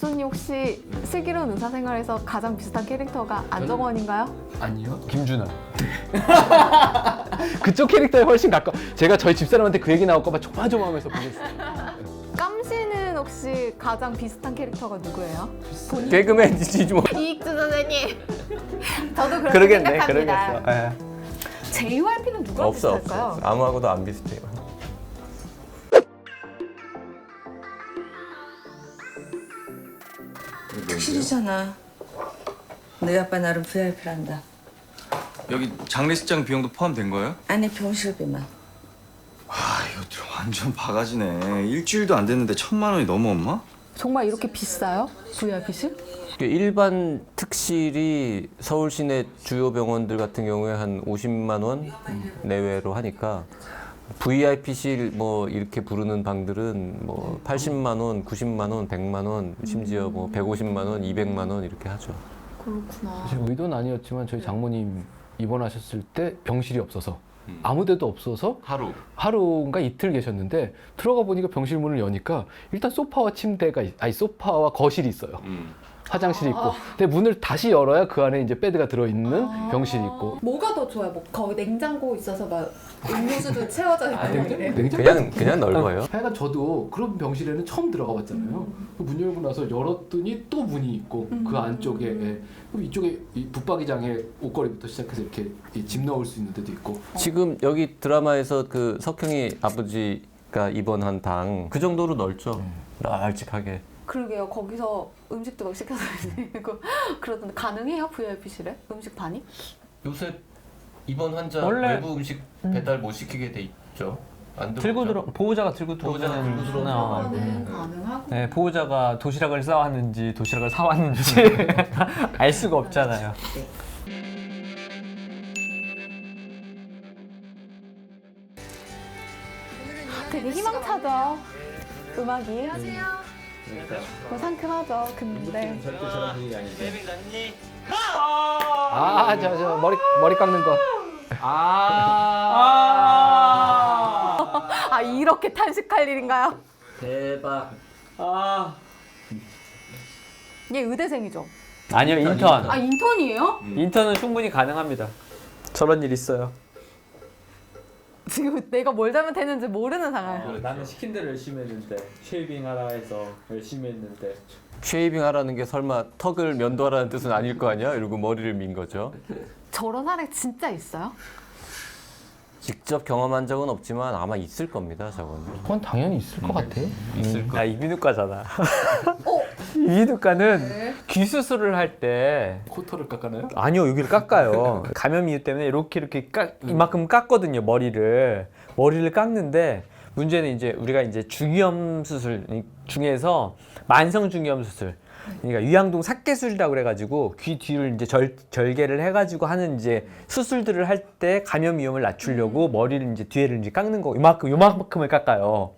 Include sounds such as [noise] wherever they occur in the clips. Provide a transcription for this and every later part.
교수님 혹시 슬기로운 의사생활에서 가장 비슷한 캐릭터가 안정원인가요? 아니요. 김준하. [laughs] 그쪽 캐릭터에 훨씬 가까. 제가 저희 집사람한테 그 얘기 나올까봐 조마조마하면서 보냈어요. [laughs] 깜씨는 혹시 가장 비슷한 캐릭터가 누구예요? 개그맨이지 뭐. 이익주 선생님. [laughs] 저도 그렇게 그러겠네, 생각합니다. 그러겠어. 예. JYP는 누구랑 없어, 비슷할까요? 없어. 아무하고도 안 비슷해요. 실이잖아. 너희 아빠 나름 VIP란다. 여기 장례식장 비용도 포함된 거예요? 안에 병실비만. 아 이거 완전 바가지네. 일주일도 안 됐는데 천만 원이 넘어 엄마? 정말 이렇게 비싸요? VIP실? 일반 특실이 서울 시내 주요 병원들 같은 경우에 한 50만 원 내외로 하니까 VIP실 뭐 이렇게 부르는 방들은 뭐 80만 원, 90만 원, 100만 원, 심지어 뭐 150만 원, 200만 원 이렇게 하죠. 그렇구나. 사실 의도는 아니었지만 저희 장모님 입원하셨을 때 병실이 없어서 아무 데도 없어서 하루. 하루인가 이틀 계셨는데 들어가 보니까 병실 문을 여니까 일단 소파와 침대가 있- 아니 소파와 거실이 있어요. 음. 화장실이 있고. 근데 문을 다시 열어야 그 안에 이제 베드가 들어 있는 병실이 있고. 뭐가 더 좋아요? 뭐 거기 냉장고 있어서 막 음료수도 채워져 있고 막 이래. 그냥 그냥 넓어요. 하여간 저도 그런 병실에는 처음 들어가 봤잖아요. 그문 열고 나서 열었더니 또 문이 있고 그 안쪽에 예. 그럼 이쪽에 이 붙박이장에 옷걸이부터 시작해서 이렇게 이짐 넣을 수 있는 데도 있고 지금 여기 드라마에서 그 석형이 아버지가 입원한 방 그 정도로 넓죠. 널찍하게. 그러게요. 거기서 음식도 막 시켜서 [laughs] 드시고 그러던데 가능해요? VIP실에? 음식 반이? 요새 입원 환자 원래- 외부 음식 배달 못 시키게 돼 있죠. 안 들고? 들어 보호자가 들고 보호자가 들어오는 들고 들어오는 어, 거 그거는 가능하고. 네, 보호자가 도시락을 싸왔는지 도시락을 사왔는지 [laughs] 알 수가 없잖아요. 되게 희망차죠. 음악이. 안녕하세요. 뭐 상큼하죠. 근데 아저 저 머리 머리 깎는 거아 이렇게 탄식할 일인가요? 대박. 얘 의대생이죠. 아니요 인턴. 아 인턴이에요? 인턴은 충분히 가능합니다. 저런 일 있어요. 지금 내가 뭘 잘못했는지 모르는 상황. 나는 시킨 대로 열심히 했는데 쉐이빙 하라 해서 열심히 했는데 쉐이빙 하라는 게 설마 턱을 면도하라는 뜻은 아닐 거 아니야? 이러고 머리를 민 거죠. 저런 사례 진짜 있어요? 직접 경험한 적은 없지만 아마 있을 겁니다. 저거는. 그건 당연히 있을 것 같아. 있을 거. 야 이비인후과잖아. 어? 이비인후과는 귀 수술을 할 때 코털을 깎아나요? 아니요 여기를 깎아요 [laughs] 감염 이유 때문에 이렇게 이렇게 깎 이만큼 깎거든요 머리를 머리를 깎는데 문제는 이제 우리가 이제 중이염 수술 중에서 만성 중이염 수술 그러니까 위양동 삭개술이라고 그래가지고 귀 뒤를 이제 절, 절개를 해가지고 하는 이제 수술들을 할 때 감염 위험을 낮추려고 머리를 이제 뒤에를 이제 깎는 거 이만큼 요만큼을 깎아요.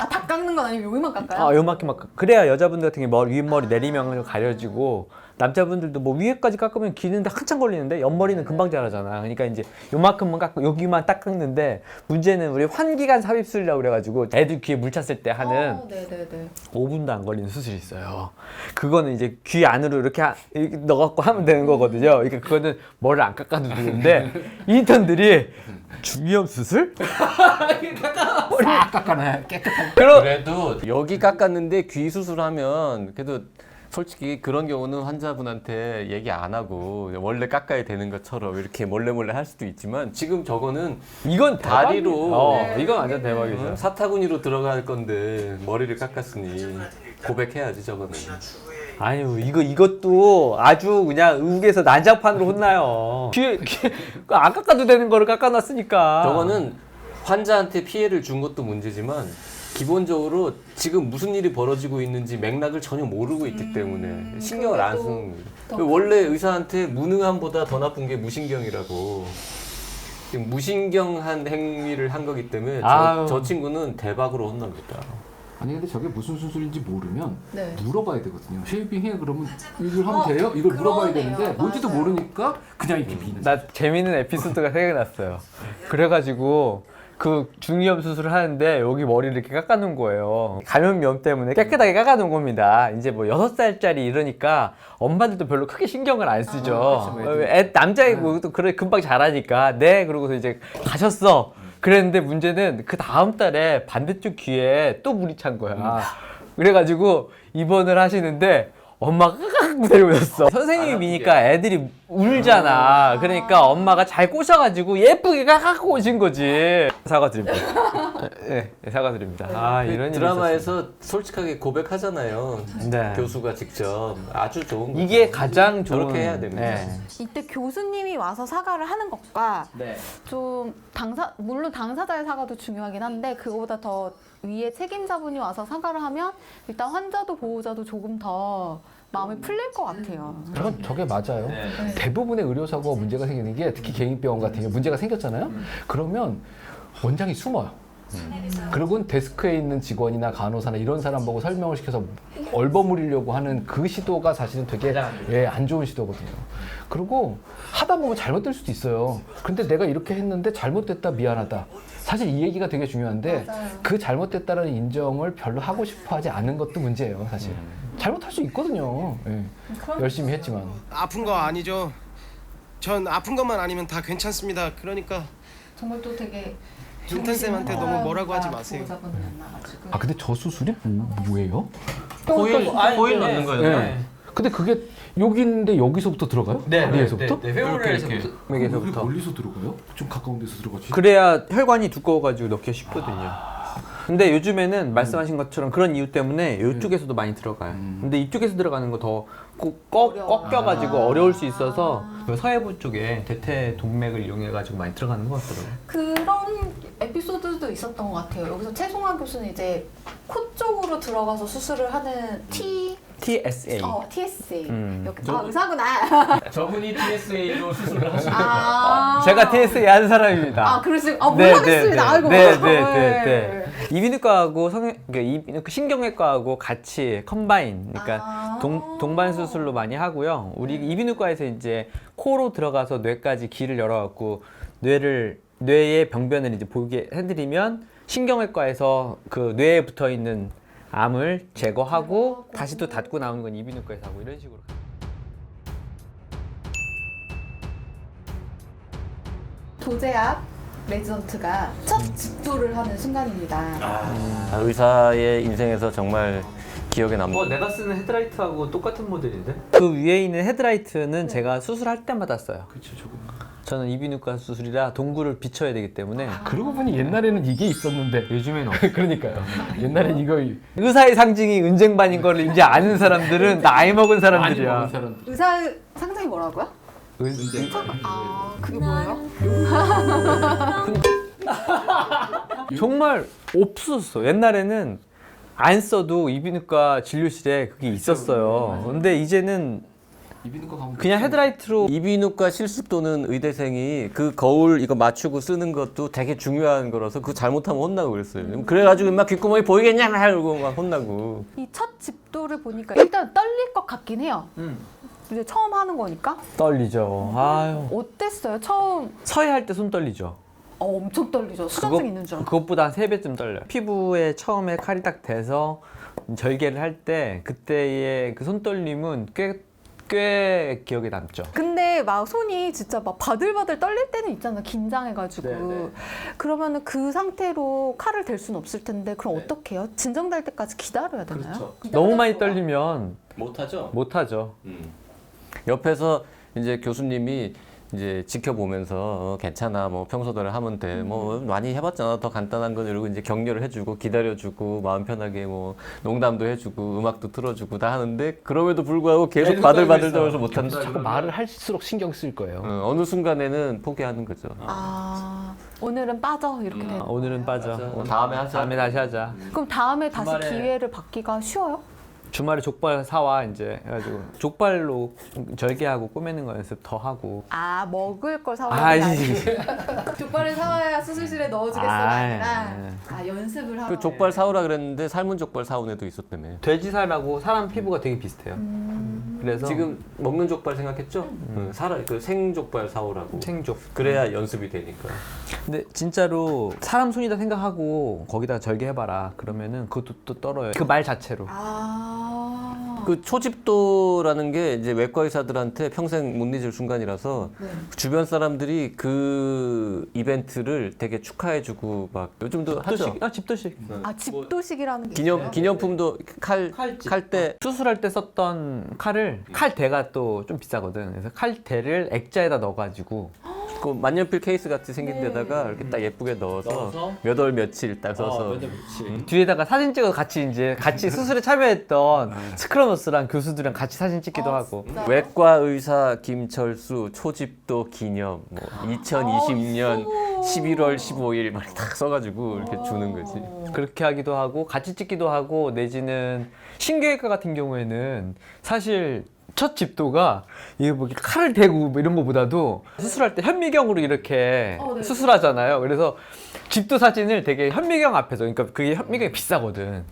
아 다 깎는 건 아니고 여기만 깎아요? 아, 요만큼 막 그래야 여자분들 같은 게 머리 윗머리 내리면을 가려지고 남자분들도 뭐 위에까지 깎으면 기는데 한참 걸리는데 옆머리는 금방 자라잖아. 그러니까 이제 요만큼만 깎고 여기만 딱 깎는데 문제는 우리 환기관 삽입술이라고 그래가지고 애들 귀에 물 찼을 때 하는 어, 네네네. 5분도 안 걸리는 수술이 있어요. 그거는 이제 귀 안으로 이렇게, 하- 이렇게 넣어갖고 하면 되는 거거든요. 그러니까 그거는 머리를 안 깎아도 되는데 인턴들이 중이염 수술? [laughs] 싹 깎아놔 깨끗하게. 그래도 여기 깎았는데 귀 수술하면 그래도 솔직히 그런 경우는 환자분한테 얘기 안 하고 원래 깎아야 되는 것처럼 이렇게 몰래 몰래 할 수도 있지만 지금 저거는 이건 다리로 대박이네. 어, 이건 완전 대박이죠. 사타구니로 들어갈 건데 머리를 깎았으니 고백해야지 저거는. 아유 이거 이것도 아주 그냥 의국에서 난장판으로 혼나요. [laughs] 귀에 안 깎아도 되는 거를 깎아놨으니까. 저거는 환자한테 피해를 준 것도 문제지만 기본적으로 지금 무슨 일이 벌어지고 있는지 맥락을 전혀 모르고 있기 때문에 신경을 안 쓰는 거예요. 원래 의사한테 무능함보다 더 나쁜 게 무신경이라고. 지금 무신경한 행위를 한 거기 때문에 저. 저 친구는 대박으로 혼납니다. 아니 근데 저게 무슨 수술인지 모르면 네. 물어봐야 되거든요. 쉐이빙 해 그러면 이걸 하면 돼요? 이걸 물어봐야 그러네요. 되는데 뭔지도 맞아요. 모르니까 그냥 이렇게 비는. 나 재밌는 에피소드가 생각났어요. 그래가지고 그 중이염 수술을 하는데 여기 머리를 이렇게 깎아놓은 거예요. 감염염 때문에 깨끗하게 깎아놓은 겁니다. 이제 뭐 여섯 살짜리 이러니까 엄마들도 별로 크게 신경을 안 쓰죠. 어, 애, 남자이고 또 그래 금방 자라니까. 네 그러고서 이제 가셨어. 그랬는데 문제는 그 다음 달에 반대쪽 귀에 또 물이 찬 거야. 그래가지고 입원을 하시는데 엄마가 데리고 오셨어. 선생님이니까 애들이 울잖아. 그러니까 엄마가 잘 꼬셔가지고 예쁘게 깍깍 오신 거지. 사과드립니다. 네, 네, 사과드립니다. 아 이런 일이 드라마에서 솔직하게 고백하잖아요. 있었어요. 네. 교수가 직접 아주 좋은 거죠. 이게 가장 좋은 저렇게 해야 됩니다. 네. 이때 교수님이 와서 사과를 하는 것과 네. 좀 당사 물론 당사자의 사과도 중요하긴 한데 그거보다 더 위에 책임자분이 와서 사과를 하면 일단 환자도 보호자도 조금 더 마음이 풀릴 것 같아요. 그럼 저게 맞아요. 네. 대부분의 의료사고가 문제가 생기는 게 특히 개인병원 같은 게 문제가 생겼잖아요. 그러면 원장이 숨어요. 그리고 데스크에 있는 직원이나 간호사나 이런 사람 보고 설명을 시켜서 얼버무리려고 하는 그 시도가 사실은 되게 예, 안 좋은 시도거든요. 그리고 하다 보면 잘못될 수도 있어요. 근데 내가 이렇게 했는데 잘못됐다 미안하다. 사실 이 얘기가 되게 중요한데 그 잘못됐다는 인정을 별로 하고 싶어 하지 않는 것도 문제예요, 사실. 잘못할 수 있거든요. 예. 열심히 했지만. 아픈 거 아니죠. 전 아픈 것만 아니면 다 괜찮습니다. 그러니까 정말 또 되게 인턴 쌤한테 너무 뭐라고 하지 마세요. 아 근데 저 수술이 뭐, 뭐예요? 고일 고일 넣는 거예요. 네. 근데 그게 여기 있는데 여기서부터 들어가요? 다리에서부터? 회오리에서부터. 맥에서부터. 멀리서 들어가요? 좀 가까운 데서 들어가지. 그래야 혈관이 두꺼워가지고 넣기가 쉽거든요. 근데 요즘에는 말씀하신 것처럼 그런 이유 때문에 이쪽에서도 많이 들어가요. 근데 이쪽에서 들어가는 거 더 꺾여가지고 어려울 수 있어서 그 서해부 쪽에 대퇴 동맥을 이용해가지고 많이 들어가는 것 같더라고요. 그런 에피소드도 있었던 것 같아요. 여기서 최송화 교수는 이제 코 쪽으로 들어가서 수술을 하는 T TSA. 어 TSA 음. 여기 아 의사구나. [laughs] 저분이 TSA로 수술을 하신 아 제가 TSA 한 사람입니다. 아 그러시 아 네, 몰라겠습니다. 네, 아이고. 네, 네, 네, 네. [laughs] 이비인후과하고 성 그러니까 이비인후과 신경외과하고 같이 컴바인 그러니까 아. 동, 동반 수술로 많이 하고요. 우리 이비인후과에서 이제 코로 들어가서 뇌까지 길을 열어갖고 뇌를 뇌의 병변을 이제 보게 해드리면 신경외과에서 그 뇌에 붙어 있는 암을 제거하고 제거하고. 다시 또 닫고 나오는 건 이비인후과에서 하고 이런 식으로. 도제압 레지던트가 첫 집도를 하는 순간입니다. 아, 의사의 인생에서 정말 기억에 남는 뭐 내가 쓰는 헤드라이트하고 똑같은 모델인데? 그 위에 있는 헤드라이트는 제가 수술할 때마다 써요. 그렇죠, 저거. 저는 이비인후과 수술이라 동굴을 비춰야 되기 때문에 그러고 보니 옛날에는 이게 있었는데 요즘에는 없어요. [laughs] 그러니까요. 옛날엔 이거 의사의 상징이 은쟁반인 걸 이제 아는 사람들은 나이 먹은 사람들이야. 먹은 사람들. 의사 상상이 뭐라고요? 은- 아 그게 뭐예요? [laughs] 정말 없었어. 옛날에는 안 써도 이비인후과 진료실에 그게 있었어요. 근데 이제는 이비인후과 가면 그냥 헤드라이트로 이비인후과 실습 도는 의대생이 그 거울 이거 맞추고 쓰는 것도 되게 중요한 거라서 그거 잘못하면 혼나고 그랬어요. 그래가지고 막 귓구멍이 보이겠냐 하고 막 혼나고. 이 첫 집도를 보니까 일단 떨릴 것 같긴 해요. 이제 처음 하는 거니까 떨리죠. 아유. 어땠어요? 처음 서해 할 때 손 떨리죠. 어, 엄청 떨리죠. 수전증 있는 줄 알고. 그것보다 한세 배쯤 떨려요. 피부에 처음에 칼이 딱 대서 절개를 할 때 그때의 그 손떨림은 꽤, 꽤 기억에 남죠. 근데 막 손이 진짜 막 바들바들 떨릴 때는 있잖아. 긴장해가지고. 네, 그러면은 그 상태로 칼을 댈 수는 없을 텐데 그럼 네. 어떻게 해요? 진정될 때까지 기다려야 되나요? 그렇죠. 너무 많이 떨리면 못하죠. 못하죠. 옆에서 이제 교수님이 이제 지켜보면서 어, 괜찮아 뭐 평소대로 하면 돼뭐 많이 해봤잖아 더 간단한 건 이러고 이제 격려를 해주고 기다려주고 마음 편하게 뭐 농담도 해주고 음악도 틀어주고 다 하는데 그럼에도 불구하고 계속 계속 바들바들 떨고. 떨면서 못한다 자꾸 말을 할수록 신경 쓸 거예요. 어, 어느 순간에는 포기하는 거죠 아 오늘은 빠져 이렇게 아, 되는. 오늘은 빠져. 뭐 다음에 하자 다음에 다시 하자. 그럼 다음에 다시 주말에- 기회를 받기가 쉬워요? 주말에 족발 사와 이제 해가지고 족발로 절개하고 꾸미는 거 연습 더 하고. 아 먹을 걸 사오는 아, 족발을 사와 야 수술실에 넣어주겠어가 아, 아니라 네. 아 연습을 하고 그 족발 사오라 그랬는데 삶은 족발 사온 애도 있었다며. 돼지살하고 사람 피부가 되게 비슷해요. 그래서 지금 먹는 족발 생각했죠? 응, 살아 그 생 족발 사오라고. 생족. 그래야 연습이 되니까. 근데 진짜로 사람 손이다 생각하고 거기다 절개해봐라. 그러면은 그것도 또 떨어요. 그 말 자체로. 아 그 초집도라는 게 이제 외과 의사들한테 평생 못 잊을 순간이라서 네. 주변 사람들이 그 이벤트를 되게 축하해주고 막 요즘도 하죠. 집도식. 아 집도식. 아 집도식이라는 게 기념 있어요? 기념품도 칼 칼집. 칼 때 수술할 때 썼던 칼을 칼대가 또 좀 비싸거든. 그래서 칼대를 액자에다 넣어가지고 그 만년필 케이스 같이 생긴 네. 데다가 이렇게 딱 예쁘게 넣어서, 넣어서? 몇 월 며칠 딱 써서 뒤에다가 사진 찍어서 같이 이제 같이 [laughs] 수술에 참여했던 스크러너스랑 교수들이랑 같이 사진 찍기도 하고. 외과 의사 김철수 초집도 기념 뭐 2020년 11월 15일 막 딱 써가지고 이렇게 주는 거지. 그렇게 하기도 하고 같이 찍기도 하고 내지는 신경외과 같은 경우에는 사실 첫 집도가 이게 뭐 칼을 대고 뭐 이런 거보다도 수술할 때 현미경으로 이렇게 어, 네. 수술하잖아요. 그래서 집도 사진을 되게 현미경 앞에서 그러니까 그게 현미경이 비싸거든.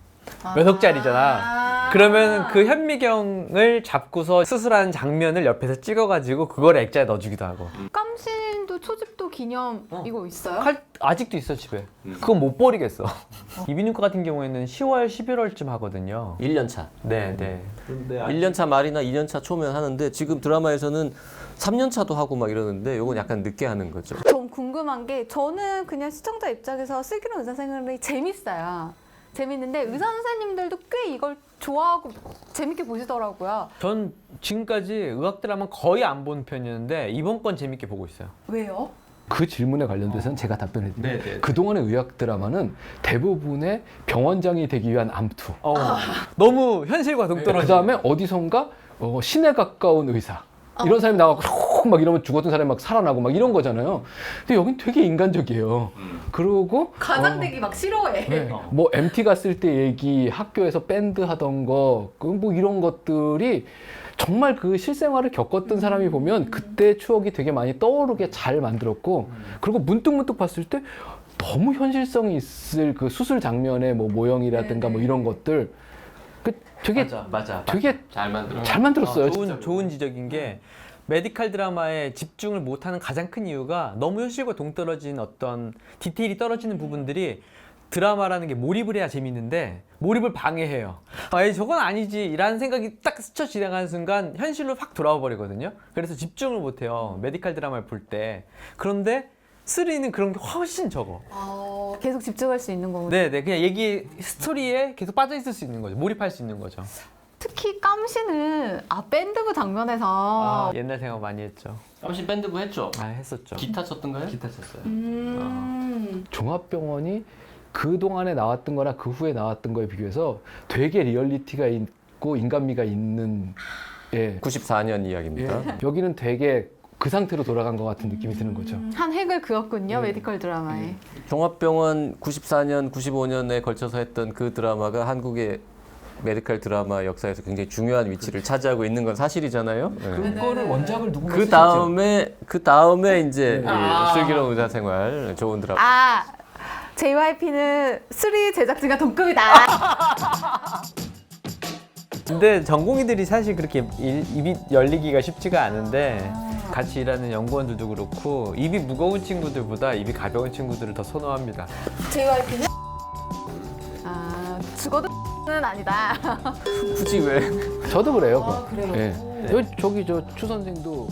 몇 억짜리잖아. 그러면 그 현미경을 잡고서 수술하는 장면을 옆에서 찍어가지고 그걸 액자에 넣어주기도 하고. 깜신 도 초집도 기념 이거 있어요? 칼 아직도 있어 집에. 그건 못 버리겠어. [laughs] 이비인후과 같은 경우에는 10월, 11월쯤 하거든요. 1년 차. 네, 네. 1년 차 말이나 2년 차 초면 하는데 지금 드라마에서는 3년 차도 하고 막 이러는데 요건 약간 늦게 하는 거죠. 좀 궁금한 게 저는 그냥 시청자 입장에서 슬기로운 의사생활이 재밌어요. 재밌는데 의사 선생님들도 꽤 이걸 좋아하고 재밌게 보시더라고요. 전 지금까지 의학 드라마 거의 안 본 편이었는데 이번 건 재밌게 보고 있어요. 왜요? 그 질문에 관련돼서는 제가 답변해 드릴게요. 네, 네. 그동안의 의학 드라마는 대부분의 병원장이 되기 위한 암투. 어, 너무 현실과 동떨어지. 그 다음에 어디선가 어, 신에 가까운 의사. 이런 사람이 나가고 막 이러면 죽었던 사람이 막 살아나고 막 이런 거잖아요. 근데 여긴 되게 인간적이에요. 그러고 가장 되기 막 싫어해. 네. 뭐 MT 갔을 때 얘기, 학교에서 밴드 하던 거, 그 뭐 이런 것들이 정말 그 실생활을 겪었던 사람이 보면 그때 추억이 되게 많이 떠오르게 잘 만들었고, 그리고 문득 문득 봤을 때 너무 현실성이 있을 그 수술 장면의 뭐 모형이라든가 뭐 이런 것들, 그 되게 맞아, 맞아. 되게 잘 만들어. 잘 만들었어요. 좋은 좋은 지적인 게 메디칼 드라마에 집중을 못하는 가장 큰 이유가 너무 현실과 동떨어진 어떤 디테일이 떨어지는 부분들이 드라마라는 게 몰입을 해야 재밌는데 몰입을 방해해요. 아, 저건 아니지 라는 생각이 딱 스쳐 지나가는 순간 현실로 확 돌아와 버리거든요. 그래서 집중을 못해요. 메디칼 드라마를 볼 때. 그런데 3는 그런 게 훨씬 적어. 어, 계속 집중할 수 있는 거군요. 네, 네, 그냥 얘기 스토리에 계속 빠져 있을 수 있는 거죠. 몰입할 수 있는 거죠. 특히 깜신은 아 밴드부 장면에서 아, 옛날 생각 많이 했죠. 잠시 밴드부 했죠. 아, 했었죠. 기타 쳤던가요? 기타 쳤어요. 음. 종합병원이 그 동안에 나왔던 거나 그 후에 나왔던 거에 비교해서 되게 리얼리티가 있고 인간미가 있는 예. 94년 이야기입니다. 예. 여기는 되게 그 상태로 돌아간 것 같은 느낌이 드는 거죠. 한 획을 그었군요 메디컬 드라마에. 종합병원 94년, 95년에 걸쳐서 했던 그 드라마가 한국의 메디컬 드라마 역사에서 굉장히 중요한 위치를 차지하고 있는 건 사실이잖아요. 네. 그거를 원작을 누군가 그 다음에 그 다음에 이제 네. 이 슬기로운 의사 생활 좋은 드라마. 아 JYP는 3 제작진과 동급이다. [laughs] 근데 전공의들이 사실 그렇게 일- 입이 열리기가 쉽지가 않은데 같이 일하는 연구원들도 그렇고 입이 무거운 친구들보다 입이 가벼운 친구들을 더 선호합니다. JYP는 아 죽어도 는 아니다. 굳이 왜? 저도 그래요. 아. 그래요? 예. 여기 저기 저 추 선생도